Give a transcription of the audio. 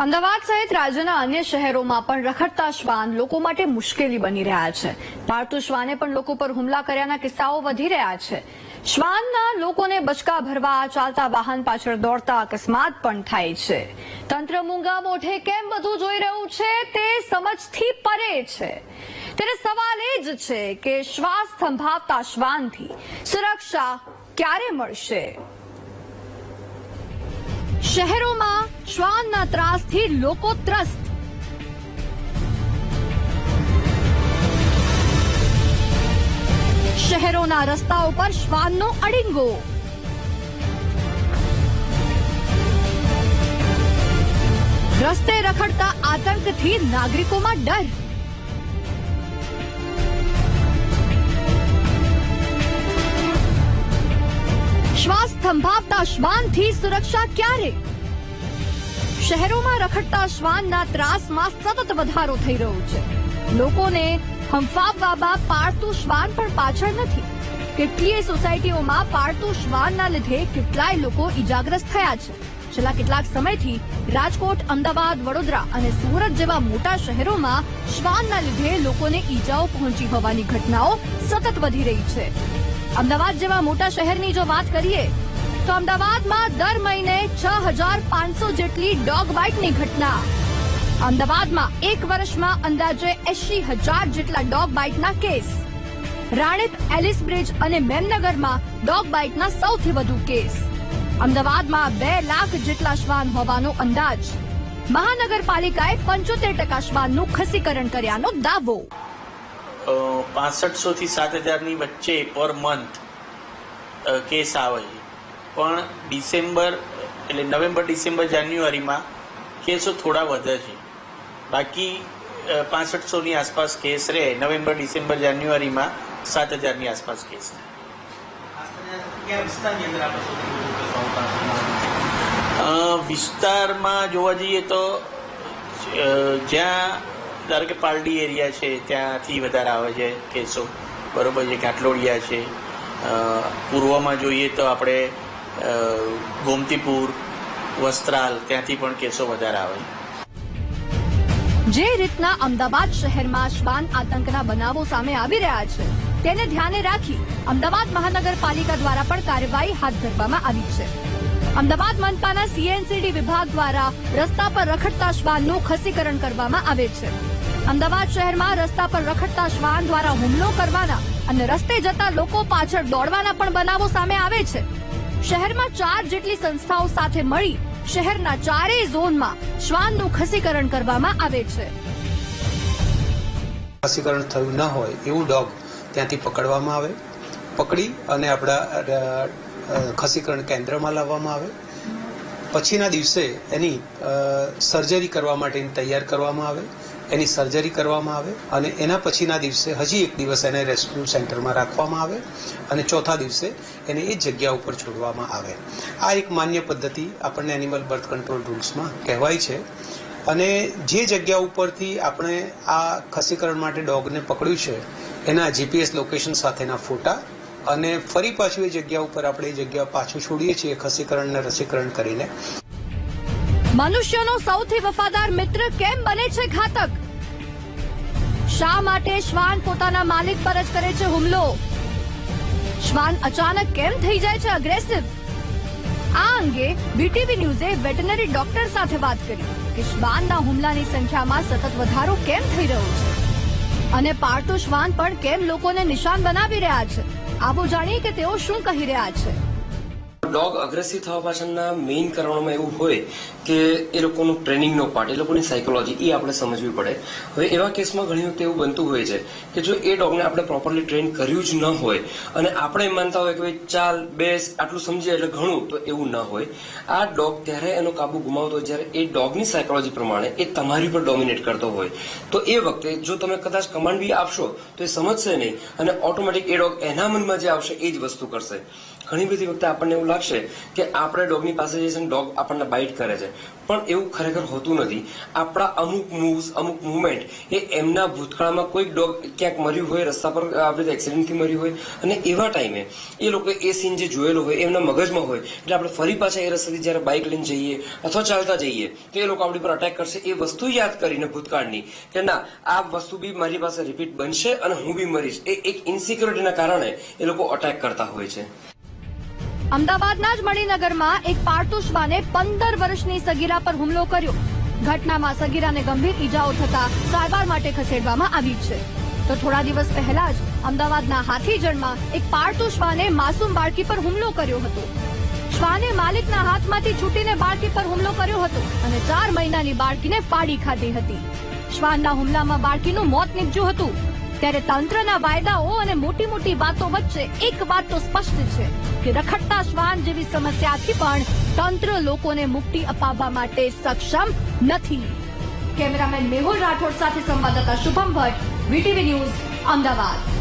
અમદાવાદ સહિત રાજ્યના અન્ય શહેરોમાં પણ રખડતા શ્વાન લોકો માટે મુશ્કેલી બની રહ્યા છે. પાળતુ શ્વાને પણ લોકો પર હુમલા કર્યાના કિસ્સાઓ વધી રહ્યા છે. શ્વાનના લોકોને બચકા ભરવા, ચાલતા વાહન પાછળ દોડતા અકસ્માત પણ થાય છે. તંત્ર મૂંગા મોઢે કેમ બધું જોઈ રહ્યું છે તે સમજથી પરે છે. ત્યારે સવાલ એ જ છે કે શ્વાસ સંભાવતા શ્વાનથી સુરક્ષા ક્યારે મળશે? શહેરોમાં શ્વાનના ત્રાસથી લોકો ત્રસ્ત. શહેરોના રસ્તાઓ પર શ્વાનનો અડિંગો. રસ્તે રખડતા આતંકથી નાગરિકોમાં ડર. શ્વાસ થંભાવતા શ્વાનથી સુરક્ષા ક્યારે? શહેરોમાં રખડતા શ્વાનના ત્રાસમાં સતત વધારો થઈ રહ્યો છે. લોકોને હંફાવવામાં પાળતું શ્વાન પણ પાછળ નથી. કેટલીય સોસાયટીઓમાં પાળતું શ્વાનના લીધે કેટલાય લોકો ઇજાગ્રસ્ત થયા છે. છેલ્લા કેટલાક સમયથી રાજકોટ, અમદાવાદ, વડોદરા અને સુરત જેવા મોટા શહેરોમાં શ્વાનના લીધે લોકોને ઈજાઓ પહોંચી હોવાની ઘટનાઓ સતત વધી રહી છે. અમદાવાદ જેવા મોટા શહેરની જો વાત કરીએ, તો અમદાવાદમાં દર મહિને છ હજાર પાંચસો જેટલી ડોગ બાઇટની ઘટના. અમદાવાદમાં એક વર્ષમાં અંદાજે એસી હજાર જેટલા ડોગ બાઇટના કેસ. રાણીપ, એલિસ બ્રિજ અને મેમનગરમાં ડોગ બાઇટના સૌથી વધુ કેસ. અમદાવાદમાં બે લાખ જેટલા શ્વાન હોવાનો અંદાજ. મહાનગરપાલિકાએ પંચોતેર ટકા શ્વાનનું ખસીકરણ કર્યાનો દાવો. પાસઠસો થી સાત હજારની વચ્ચે પર મંથ કેસ આવે છે. પણ ડિસેમ્બર એટલે નવેમ્બર ડિસેમ્બર જાન્યુઆરીમાં કેસો થોડા વધે છે. બાકી પાસઠસોની આસપાસ કેસ રહે નવેમ્બર ડિસેમ્બર જાન્યુઆરીમાં સાત હજારની આસપાસ કેસ વિસ્તારમાં જોવા જઈએ તો જ્યાં ધારો કે પાલડી એરિયા છે, ત્યાંથી વધારે આવે છે કેસો. બરોબર છે, ઘાટલોડિયા છે. પૂર્વમાં જોઈએ તો આપણે ગોમતીપુર, વસ્ત્રાલ ત્યાંથી પણ કેસો વધારે આવે. છે જે રીતના અમદાવાદ શહેરમાં શ્વાન આતંકના બનાવો સામે આવી રહ્યા છે, તેને ધ્યાને રાખી અમદાવાદ મહાનગરપાલિકા દ્વારા પણ કાર્યવાહી હાથ ધરવામાં આવી છે. અમદાવાદ મનપાના સીએનસીડી વિભાગ દ્વારા રસ્તા પર રખડતા શ્વાનનું ખસીકરણ કરવામાં આવે છે. અમદાવાદ શહેરમાં રસ્તા પર રખડતા શ્વાન દ્વારા હુમલો કરવાના અને રસ્તે જતા લોકો પાછળ દોડવાના પણ બનાવો સામે આવે છે. શહેરમાં ચાર જેટલી સંસ્થાઓ સાથે મળી શહેરના ચારેય ઝોનમાં શ્વાનનું ખસીકરણ કરવામાં આવે છે. ખસીકરણ થયું ન હોય એવું ડોગ ત્યાંથી પકડવામાં આવે, પકડી અને આપણા ખસીકરણ કેન્દ્રમાં લાવવામાં આવે. પછીના દિવસે એની સર્જરી કરવા માટેની તૈયાર કરવામાં આવે. એની સર્જરી કરવામાં આવે અને એના પછીના દિવસે હજી એક દિવસ એને રેસ્ક્યુ સેન્ટરમાં રાખવામાં આવે અને ચોથા દિવસે એને એ જગ્યા ઉપર છોડવામાં આવે. આ એક માન્ય પદ્ધતિ આપણને એનિમલ બર્થ કંટ્રોલ રૂલ્સમાં કહેવાય છે. અને જે જગ્યા ઉપરથી આપણે આ ખસીકરણ માટે ડોગને પકડ્યું છે, એના જીપીએસ લોકેશન સાથેના ફોટા અને ફરી પાછું એ જગ્યા ઉપર આપણે એ જગ્યા પાછું છોડીએ છીએ ખસીકરણ ને રસીકરણ કરીને. મનુષ્યનો સૌથી વફાદાર મિત્ર કેમ બને છે ઘાતક? શા માટે શ્વાન પોતાના માલિક પર જ કરે છે હુમલો? શ્વાન અચાનક કેમ થઈ જાય છે અગ્રેસિવ આ અંગે બીટીવી ન્યૂઝે વેટનરી ડોક્ટર સાથે વાત કરી કે શ્વાનના હુમલાની સંખ્યામાં સતત વધારો કેમ થઈ રહ્યો છે? અને પાળતુ શ્વાન પણ કેમ લોકોને નિશાન બનાવી રહ્યા છે? આવો જાણીએ કે તેઓ શું કહી રહ્યા છે? ડોગ અગ્રેસિવ થવા પાછળના મેઇન કારણોમાં એવું હોય કે એ લોકોનું ટ્રેનિંગનો પાર્ટ એ લોકોની સાયકોલોજી એ આપણે સમજવી પડે. હવે એવા કેસમાં ઘણી વખત એવું બનતું હોય છે કે જો એ ડોગને આપણે પ્રોપરલી ટ્રેન કર્યું જ ન હોય અને આપણે માનતા હોય કે ભાઈ ચાલ, બેસ, આટલું સમજીએ એટલે ઘણું, તો એવું ન હોય. આ ડોગ ત્યારે એનો કાબુ ગુમાવતો હોય જ્યારે એ ડોગની સાયકોલોજી પ્રમાણે એ તમારી પર ડોમિનેટ કરતો હોય. તો એ વખતે જો તમે કદાચ કમાન્ડ બી આપશો તો એ સમજશે નહીં અને ઓટોમેટિક એ ડોગ એના મનમાં જે આવશે એ જ વસ્તુ કરશે. ઘણી બધી વખતે આપણને એવું લાગશે કે આપણે ડોગની પાસે જઈએ છીએ ડોગ આપણને બાઇટ કરે છે. પણ એવું ખરેખર હોતું નથી. આપણા અમુક મૂવ્સ અમુક મુવમેન્ટ એ એમના ભૂતકાળમાં કોઈક ડોગ ક્યાંક મર્યું હોય, રસ્તા પર રીતે એક્સિડન્ટથી મર્યું હોય અને એવા ટાઈમે એ લોકો એ સીન જે જોયેલો હોય, એમના મગજમાં હોય, એટલે આપણે ફરી પાછા એ રસ્તાથી જ્યારે બાઇક લઈને જઈએ અથવા ચાલતા જઈએ, તો એ લોકો આપણી પર અટેક કરશે. એ વસ્તુ યાદ કરીને ભૂતકાળની કે ના, આ વસ્તુ બી મારી પાસે રિપીટ બનશે અને હું બી મરીશ. એ એક ઇન્સિક્યોરિટીના કારણે એ લોકો અટેક કરતા હોય છે. અમદાવાદના જ મણિનગરમાં એક પારતુષબાને પંદર વર્ષની સગીરા પર હુમલો કર્યો. ઘટનામાં સગીરાને ગંભીર ઈજાઓ થતા સારવાર માટે ખસેડવામાં આવી છે. તો થોડા દિવસ પહેલા જ અમદાવાદના હાથીજણમાં એક પાળતુ શ્વાને માસૂમ બાળકી પર હુમલો કર્યો હતો. શ્વાને માલિકના હાથમાંથી છૂટીને બાળકી પર હુમલો કર્યો હતો અને ચાર મહિનાની બાળકીને ફાડી ખાધી હતી. શ્વાનના હુમલામાં બાળકીનું મોત નીપજ્યું હતું. ત્યારે તંત્રના વાયદાઓ અને મોટી મોટી વાતો વચ્ચે એક વાત તો સ્પષ્ટ છે કે રખડતા શ્વાન જેવી સમસ્યાથી પણ તંત્ર લોકોને મુક્તિ અપાવવા માટે સક્ષમ નથી. કેમેરામેન મેહુલ રાઠોડ સાથે સંવાદદાતા શુભમ ભટ્ટ, વીટીવી ન્યૂઝ, અમદાવાદ.